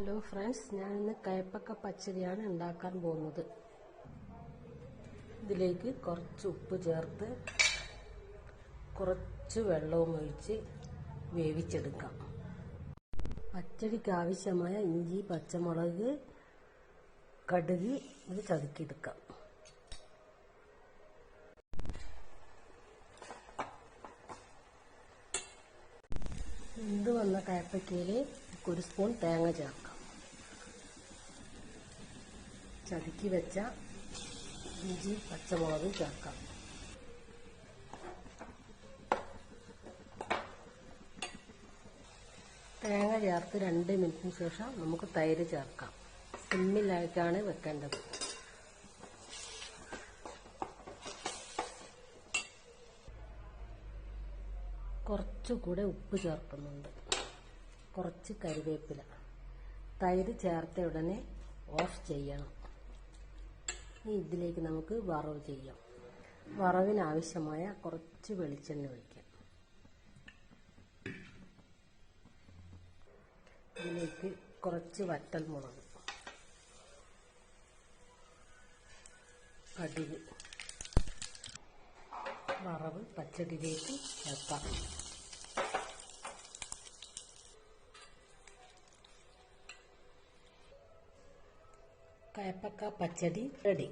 Hello friends ഞാൻ ഇന്ന് കയപ്പക്ക പച്ചടിയാണ് ഉണ്ടാക്കാൻ പോകുന്നത്. ഇതിലേക്ക് കുറച്ച് ഉപ്പ് ചേർത്ത് കുറച്ച് വെള്ളവും ഒഴിച്ച് വേവിച്ചെടുക്കാം. പച്ചടിക്ക് ആവശ്യമായ ഇഞ്ചി പച്ചമുളക് കടുക് ഇത് ചതുക്കിയെടുക്കാം. എന്ത് വന്ന കയപ്പയ്ക്കയിൽ ഒരു സ്പൂൺ തേങ്ങ ചേർക്കാം. ചതുക്കി വെച്ച ഇഞ്ചി പച്ചമുളക് ചേർക്കാം. തേങ്ങ ചേർത്ത് രണ്ട് മിനിറ്റിന് ശേഷം നമുക്ക് തൈര് ചേർക്കാം. സിമ്മിലായിട്ടാണ് വെക്കേണ്ടത്. കുറച്ചുകൂടെ ഉപ്പ് ചേർക്കുന്നുണ്ട്. കുറച്ച് കറിവേപ്പില തൈര് ചേർത്ത ഉടനെ ഓഫ് ചെയ്യണം. ഇതിലേക്ക് നമുക്ക് വറവ് ചെയ്യാം. വറവിനാവശ്യമായ കുറച്ച് വെളിച്ചെണ്ണ ഒഴിക്കാം. ഇതിലേക്ക് കുറച്ച് വറ്റൽ മുളക് കടുക് വറവ് പച്ചടിയിലേക്ക് ചേർക്കാം. కాయపక్క పచ్చడి రెడీ